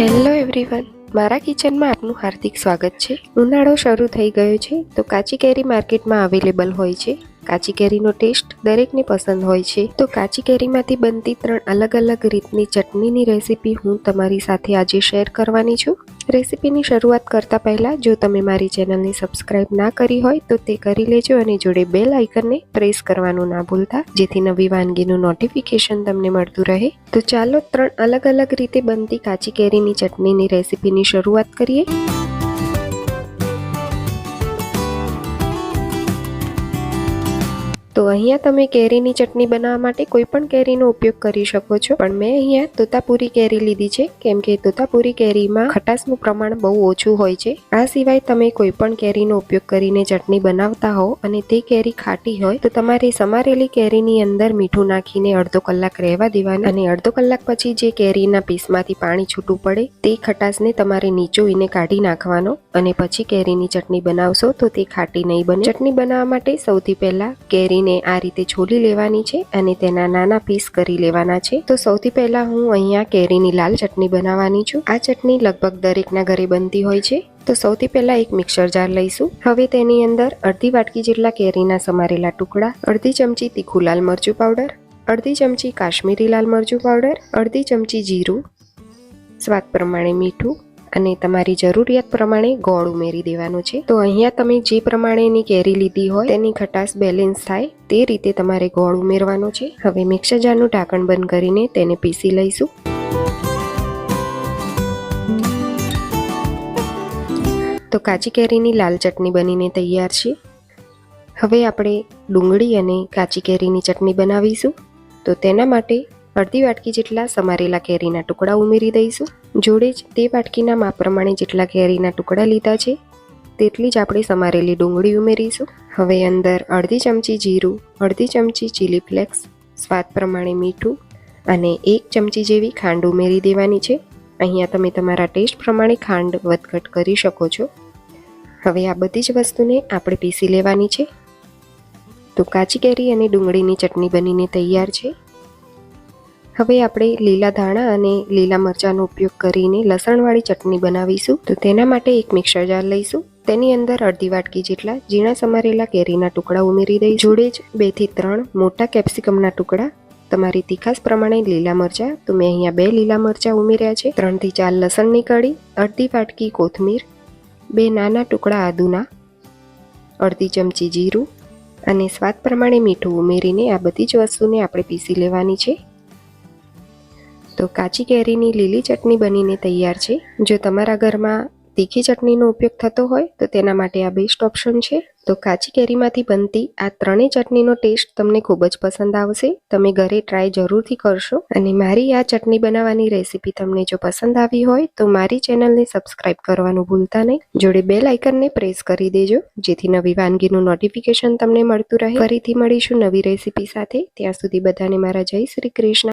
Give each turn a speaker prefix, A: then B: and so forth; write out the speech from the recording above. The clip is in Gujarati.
A: હેલો એવરીવન મારા કિચનમાં આપનું હાર્દિક સ્વાગત છે. ઉનાળો શરૂ થઈ ગયો છે, તો કાચી કેરી માર્કેટમાં અવેલેબલ હોય છે. કાચી કેરીનો ટેસ્ટ દરેકને પસંદ હોય છે. તો કાચી કેરીમાંથી બનતી ત્રણ અલગ અલગ રીતની ચટણીની રેસીપી હું તમારી સાથે આજે શેર કરવાની છું. રેસીપીની શરૂઆત કરતા પહેલા, જો તમે મારી ચેનલને સબસ્ક્રાઇબ ના કરી હોય, તો તે કરી લેજો અને જોડે બેલ આઇકનને પ્રેસ કરવાનું ના ભૂલતા, જેથી નવી વાનગીનું નોટિફિકેશન તમને મળતું રહે. તો ચાલો ત્રણ અલગ અલગ રીતે બનતી કાચી કેરીની ચટણીની રેસીપીની શરૂઆત કરીએ. તો અહીંયા તમે કેરીની ચટણી બનાવવા માટે કોઈ પણ કેરીનો ઉપયોગ કરી શકો છો. પણ મેં અહીંયા તોતાપુરી કેરી લીધી છે. કેમ કે તોતાપુરી કેરીમાં ખટાશનું પ્રમાણ બહુ ઓછું હોય છે. આ સિવાય તમે કોઈ પણ કેરીનો ઉપયોગ કરીને ચટણી બનાવતા હો અને તે કેરી ખાટી હોય, તો તમારે સમારેલી કેરીની અંદર મીઠું નાખીને અડધો કલાક રહેવા દેવાના અને અડધો કલાક પછી જે કેરીના પીસમાંથી પાણી છૂટું પડે, તે ખટાશને તમારે નીચોઈને કાઢી નાખવાનો અને પછી કેરીની ચટણી બનાવશો તો તે ખાટી નહીં બને. ચટણી બનાવવા માટે સૌથી પહેલા કેરીને આ રીતે છોલી લેવાની છે અને તેના નાના પીસ કરી લેવાના છે. તો સૌથી પહેલા હું અહીંયા કેરીની લાલ ચટણી બનાવવાની છું. આ ચટણી લગભગ દરેકના ઘરે બનતી હોય છે. તો સૌથી પહેલા એક મિક્સર જાર લઈશું. હવે તેની અંદર અડધી વાટકી જેટલા કેરીના સમારેલા ટુકડા, અડધી ચમચી તીખું લાલ મરચું પાવડર, અડધી ચમચી કાશ્મીરી લાલ મરચું પાવડર, અડધી ચમચી જીરું, સ્વાદ પ્રમાણે મીઠું અને તમારી જરૂરિયાત પ્રમાણે ગોળ ઉમેરી દેવાનું છે. તો અહીંયા તમે જે પ્રમાણેની કેરી લીધી હોય, તેની ખટાશ બેલેન્સ થાય, તે રીતે તમારે ગોળ ઉમેરવાનો છે. હવે મિક્સર જારનું ઢાંકણ બંધ કરીને તેને પીસી લઈશું. તો કાચી કેરીની લાલ ચટણી બનીને તૈયાર છે. હવે આપણે ડુંગળી અને કાચી કેરીની ચટણી બનાવીશું. તો તેના માટે અડધી વાટકી જેટલા સમારેલા કેરીના ટુકડા ઉમેરી દઈશું. જોડે જ તે વાટકીના માપ પ્રમાણે જેટલા કેરીના ટુકડા લીધા છે, તેટલી જ આપણે સમારેલી ડુંગળી ઉમેરીશું. હવે અંદર અડધી ચમચી જીરું, અડધી ચમચી ચીલી ફ્લેક્સ સ્વાદ પ્રમાણે મીઠું અને એક ચમચી જેવી ખાંડ ઉમેરી દેવાની છે. અહીંયા તમે તમારા ટેસ્ટ પ્રમાણે ખાંડ વધઘટ કરી શકો છો. હવે આ બધી જ વસ્તુને આપણે પીસી લેવાની છે. તો કાચી કેરી અને ડુંગળીની ચટણી બનીને તૈયાર છે. હવે આપણે લીલા ધાણા અને લીલા મરચાંનો ઉપયોગ કરીને લસણવાળી ચટણી બનાવીશું. તો તેના માટે એક મિક્સર જાર લઈશું. તેની અંદર અડધી વાટકી જેટલા ઝીણા સમારેલા કેરીના ટુકડા ઉમેરી દઈ જોડે જ બેથી ત્રણ મોટા કેપ્સિકમના ટુકડા, તમારી તીખાસ પ્રમાણે લીલા મરચાં. તો મેં અહીંયા બે લીલા મરચાં ઉમેર્યા છે. ત્રણથી ચાર લસણની કળી અડધી વાટકી કોથમીર, બે નાના ટુકડા આદુના, અડધી ચમચી જીરું અને સ્વાદ પ્રમાણે મીઠું ઉમેરીને આ બધી જ વસ્તુને આપણે પીસી લેવાની છે. તો કાચી કેરીની લીલી ચટણી બનીને તૈયાર છે. જો તમારા ઘરમાં તીખી ચટણીનો ઉપયોગ થતો હોય, તો તેના માટે આ બેસ્ટ ઓપ્શન છે. તો કાચી કેરીમાંથી બનતી આ ત્રણેય ચટણીનો ટેસ્ટ તમને ખૂબ જ પસંદ આવશે. તમે ઘરે ટ્રાય જરૂરથી કરશો. અને મારી આ ચટણી બનાવવાની રેસીપી તમને જો પસંદ આવી હોય, તો મારી ચેનલને સબસ્ક્રાઇબ કરવાનું ભૂલતા નહીં. જોડે બેલ આઇકનને પ્રેસ કરી દેજો, જેથી નવી વાનગીનું નોટિફિકેશન તમને મળતું રહે. ફરીથી મળીશું નવી રેસીપી સાથે. ત્યાં સુધી બધાને મારા જય શ્રી કૃષ્ણ.